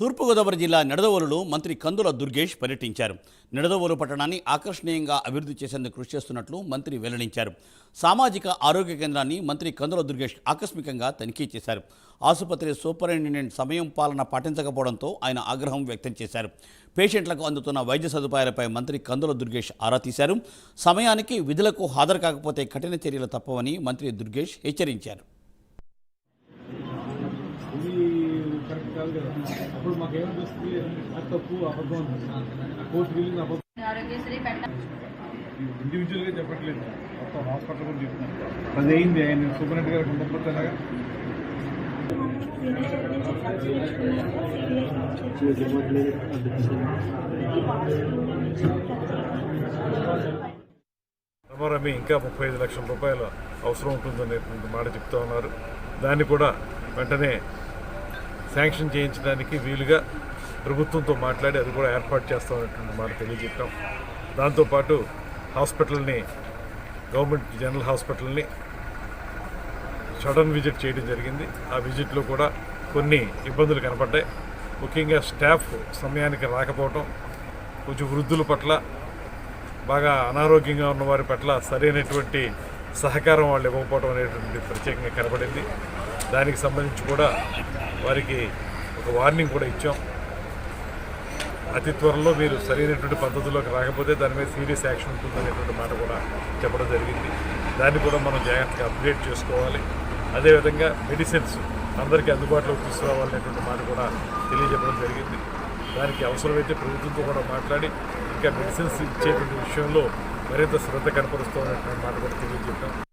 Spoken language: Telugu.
తూర్పుగోదావరి జిల్లా నిడదవోలులో మంత్రి కందుల దుర్గేష్ పర్యటించారు. నిడదవోలు పట్టణాన్ని ఆకర్షణీయంగా అభివృద్ధి చేసేందుకు కృషి చేస్తున్నట్లు మంత్రి వెల్లడించారు. సామాజిక ఆరోగ్య కేంద్రాన్ని మంత్రి కందుల దుర్గేష్ ఆకస్మికంగా తనిఖీ చేశారు. ఆసుపత్రి సూపరింటెండెంట్ సమయం పాలన పాటించకపోవడంతో ఆయన ఆగ్రహం వ్యక్తం చేశారు. పేషెంట్లకు అందుతున్న వైద్య సదుపాయాలపై మంత్రి కందుల దుర్గేష్ ఆరా తీశారు. సమయానికి విధులకు హాజరు కాకపోతే కఠిన చర్యలు తప్పవని మంత్రి దుర్గేష్ హెచ్చరించారు. కాదు కదా. అప్పుడు మాకు ఏమనిపిస్తుంది అది తప్పు అబద్ధం. అనిపిస్తుంది వెళ్ళింది అబద్ధం. ఇండివిజువల్గా చెప్పట్లేదు. మొత్తం హాస్పిటల్ కూడా చెప్తున్నాను. అది అయింది. ఆయన సూపరింటెండెంట్ గారికి ఉండకపోతే ఎలాగా? రమారమి ఇంకా ముప్పై ఐదు లక్షల రూపాయలు అవసరం ఉంటుందనేటువంటి మాట చెప్తా ఉన్నారు. దాన్ని కూడా వెంటనే శాంక్షన్ చేయించడానికి వీలుగా ప్రభుత్వంతో మాట్లాడి అది కూడా ఏర్పాటు చేస్తామన్నటువంటి మాట తెలియజెప్పాం. దాంతోపాటు హాస్పిటల్ని గవర్నమెంట్ జనరల్ హాస్పిటల్ని సడన్ విజిట్ చేయడం జరిగింది. ఆ విజిట్లో కూడా కొన్ని ఇబ్బందులు కనపడ్డాయి. ముఖ్యంగా స్టాఫ్ సమయానికి రాకపోవటం కొంచెం వృద్ధుల పట్ల బాగా అనారోగ్యంగా ఉన్న వారి పట్ల సరైనటువంటి సహకారం వాళ్ళు ఇవ్వకపోవడం అనేటువంటి ప్రత్యేకంగా కనబడింది దానికి సంబంధించి కూడా వారికి ఒక వార్నింగ్ కూడా ఇచ్చాం. అతి త్వరలో మీరు సరైనటువంటి పద్ధతిలోకి రాకపోతే దాని మీద సీరియస్ యాక్షన్ ఉంటుందనేటువంటి మాట కూడా చెప్పడం జరిగింది. దాన్ని కూడా మనం జాగ్రత్తగా అప్డేట్ చేసుకోవాలి. అదేవిధంగా మెడిసిన్స్ అందరికీ అందుబాటులోకి తీసుకురావాలనేటువంటి మాట కూడా తెలియజెప్పడం జరిగింది. దానికి అవసరమైతే ప్రభుత్వంతో కూడా మాట్లాడి ఇంకా మెడిసిన్స్ ఇచ్చేటువంటి విషయంలో మరింత శ్రద్ధ కనపరుస్తామనేటువంటి మాట కూడా తెలియజెప్పాం.